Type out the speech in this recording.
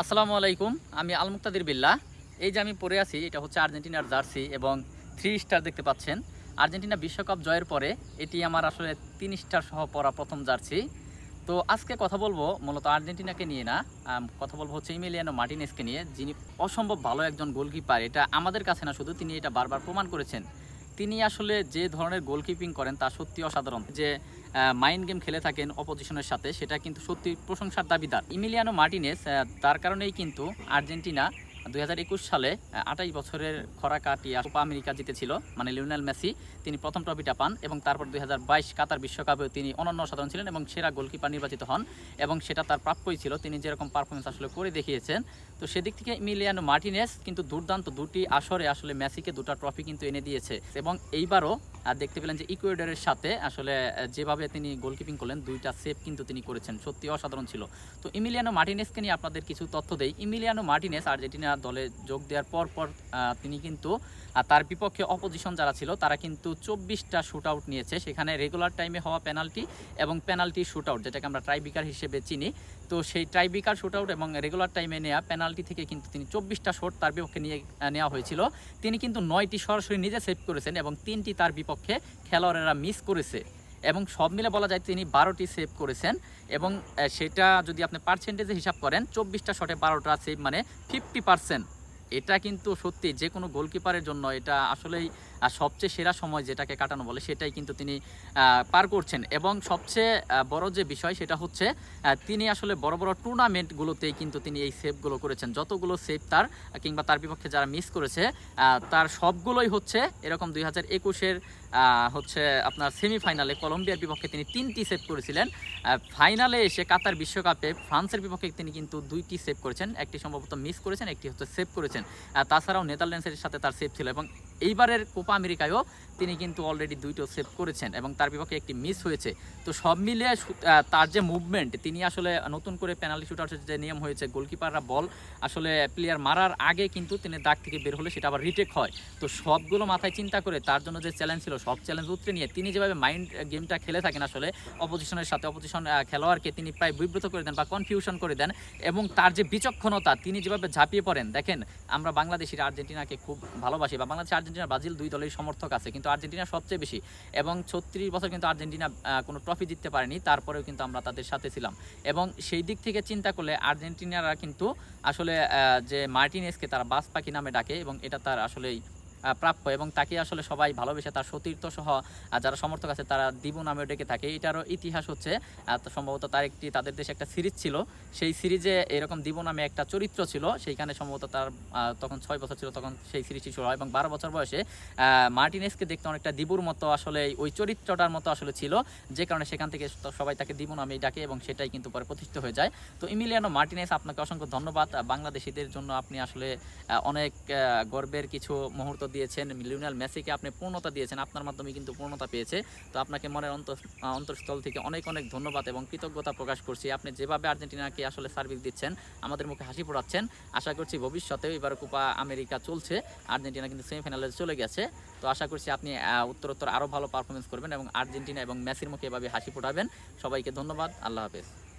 আসসালামু আলাইকুম, আমি আল মুক্তাদির বিল্লাহ এই যে আমি পরে আছি, এটা হচ্ছে আর্জেন্টিনার জার্সি এবং থ্রি স্টার দেখতে পাচ্ছেন। আর্জেন্টিনা বিশ্বকাপ জয়ের পরে এটি আমার আসলে তিন স্টার সহ পরা প্রথম জার্সি। তো আজকে কথা বলব মূলত আর্জেন্টিনাকে নিয়ে না কথা বলব হচ্ছে ইমিলিয়ানো মার্টিনেসকে নিয়ে, যিনি অসম্ভব ভালো একজন গোলকিপার। এটা আমাদের কাছে না, শুধু তিনি এটা বারবার প্রমাণ করেছেন। তিনি আসলে যে ধরনের গোলকিপিং করেন তা সত্যি অসাধারণ। যে মাইন্ড গেম খেলে থাকেন অপোজিশনের সাথে, সেটা কিন্তু সত্যি প্রশংসার দাবিদার। ইমিলিয়ানো মার্টিনেস তার কারণেই কিন্তু আর্জেন্টিনা দুই হাজার একুশ সালে আঠাইশ বছরের খরা কাটিয়ে কোপা আমেরিকা জিতেছিল। মানে লিওনেল মেসি, তিনি প্রথম ট্রফিটা পান এবং তারপর দুই হাজার বাইশ কাতার বিশ্বকাপে তিনি অনন্য সাধারণ ছিলেন এবং সেরা গোলকিপার নির্বাচিত হন এবং সেটা তার প্রাপ্যই ছিল। তিনি যেরকম পারফরমেন্স আসলে করে দেখিয়েছেন। তো সেদিক থেকে মিলিয়ানো মার্টিনেস কিন্তু দুর্দান্ত দুটি আসরে আসলে মেসিকে দুটো ট্রফি কিন্তু এনে দিয়েছে এবং এইবারও আর দেখতে পেলেন যে ইকুয়েডরের সাথে আসলে যেভাবে তিনি গোলকিপিং করলেন, দুইটা সেভ কিন্তু তিনি করেছেন। সত্যি অসাধারণ ছিল। তো ইমিলিয়ানো মার্টিনেসকে নিয়ে আপনাদের কিছু তথ্য দেই। ইমিলিয়ানো মার্টিনেস আর্জেন্টিনা দলে যোগ দেওয়ার পর পর তিনি কিন্তু তার বিপক্ষে অপোজিশন যারা ছিল, তারা কিন্তু চব্বিশটা শুট আউট নিয়েছে। সেখানে রেগুলার টাইমে হওয়া পেনাল্টি এবং পেনাল্টি শুট আউট যেটাকে আমরা ট্রাইবিকার হিসেবে চিনি। তো সেই ট্রাইবিকার শুট আউট এবং রেগুলার টাইমে নেওয়া পেনাল্টি থেকে কিন্তু তিনি চব্বিশটা শট তার বিপক্ষে নিয়ে নেওয়া হয়েছিল। তিনি কিন্তু নয়টি সরাসরি নিজে সেভ করেছেন এবং তিনটি তার বিপক্ষে খেলোয়াড়েরা মিস করেছে। এবং সব মিলে বলা যায় তিনি বারোটি সেভ করেছেন এবং সেটা যদি আপনি পার্সেন্টেজে হিসাব করেন, চব্বিশটা শটে বারোটা সেভ মানে ফিফটি পার্সেন্ট এটা কিন্তু সত্যি যে কোনো গোলকিপারের জন্য এটা আসলেই আহ, সবচেয়ে সেরা সময় যেটাকে কাটানো বলে সেটাই কিন্তু তিনি পার করছেন। এবং সবচেয়ে বড় যে বিষয় সেটা হচ্ছে তিনি আসলে বড় বড় টুর্নামেন্টগুলোতেই কিন্তু তিনি এই সেভগুলো করেছেন। যতগুলো সেভ তার কিংবা তার বিপক্ষে যারা মিস করেছে তার সবগুলোই হচ্ছে এরকম দুই হাজার একুশের হচ্ছে আপনার সেমিফাইনালে কলম্বিয়ার বিপক্ষে তিনি তিনটি সেভ করেছিলেন। ফাইনালে এসে কাতার বিশ্বকাপে ফ্রান্সের বিপক্ষে তিনি কিন্তু দুইটি সেভ করেছেন। একটি সম্ভবত মিস করেছেন একটি হচ্ছে সেভ করেছেন। তাছাড়াও নেদারল্যান্ডসের সাথে তার সেভ ছিল এবং এইবারের কোপা আমেরিকায়ও তিনি কিন্তু অলরেডি দুইটো সেভ করেছেন এবং তার বিপক্ষে একটি মিস হয়েছে। তো সব আহ, তার যে মুভমেন্ট তিনি আসলে নতুন করে পেনাল্টি শুটার যে নিয়ম হয়েছে গোলকিপাররা বল আসলে প্লেয়ার মারার আগে কিন্তু তিনি দাগ থেকে বের হলে সেটা আবার রিটেক হয়। তো সবগুলো মাথায় চিন্তা করে তার জন্য যে চ্যালেঞ্জ ছিল সব চ্যালেঞ্জ উতরে নিয়ে তিনি যেভাবে মাইন্ড গেমটা খেলে থাকেন আসলে অপোজিশনের সাথে অপোজিশন খেলোয়াড়কে তিনি প্রায় বিব্রত করে দেন বা কনফিউশন করে দেন এবং তার যে বিচক্ষণতা তিনি যেভাবে ঝাঁপিয়ে পড়েন দেখেন আমরা বাংলাদেশিরা আর্জেন্টিনাকে খুব ভালোবাসি বা বাংলাদেশ ব্রাজিল দুই দলের সমর্থক আছে, কিন্তু আর্জেন্টিনা সবচেয়ে বেশি। এবং ছত্রিশ বছর কিন্তু আর্জেন্টিনা কোনো ট্রফি জিততে পারেনি, তারপরেও কিন্তু আমরা তাদের সাথে ছিলাম। এবং সেই দিক থেকে চিন্তা করলে আর্জেন্টিনারা কিন্তু আসলে যে মার্টিনেসকে তারা বাস পাখি নামে ডাকে, এবং এটা তার আসলেই প্রাপ্য এবং তাকে আসলে সবাই ভালোবেসে তার সতীর্থ সহ যারা সমর্থক আছে তারা দিবু নামে ডেকে থাকে। এটারও ইতিহাস হচ্ছে সম্ভবত তার একটি, তাদের দেশে একটা সিরিজ ছিল। সেই সিরিজে এরকম দিবু নামে একটা চরিত্র ছিল। সেইখানে সম্ভবত তার তখন ছয় বছর ছিল, তখন সেই সিরিজটি শুরু হয় এবং বারো বছর বয়সে মার্টিনেসকে দেখতে অনেকটা দিবুর মতো আসলে ওই চরিত্রটার মতো আসলে ছিল। যে কারণে সেখান থেকে সবাই তাকে দিবু নামেই ডাকে এবং সেটাই কিন্তু পরে প্রতিষ্ঠিত হয়ে যায়। তো ইমিলিয়ানো মার্টিনেস, আপনাকে অসংখ্য ধন্যবাদ। বাংলাদেশিদের জন্য আপনি আসলে অনেক গর্বের কিছু মুহূর্ত দিয়েছেন লিওনাল মেসিকে আপনি পূর্ণতা দিয়েছেন আপনার মাধ্যমে কিন্তু পূর্ণতা পেয়েছে। তো আপনাকে মনের অন্তর আহ, অন্তরস্থল থেকে অনেক অনেক ধন্যবাদ এবং কৃতজ্ঞতা প্রকাশ করছি। আপনি যেভাবে আর্জেন্টিনাকে আসলে সার্ভিস দিচ্ছেন আমাদের মুখে হাসি পড়াচ্ছেন আশা করছি ভবিষ্যতেও এবার কোপা আমেরিকা চলছে আর্জেন্টিনা কিন্তু সেমিফাইনালে চলে গেছে। তো আশা করছি আপনি উত্তরোত্তর আরও ভালো পারফরমেন্স করবেন এবং আর্জেন্টিনা এবং মেসির মুখে এভাবে হাসি ফোটাবেন। সবাইকে ধন্যবাদ আল্লাহ হাফেজ।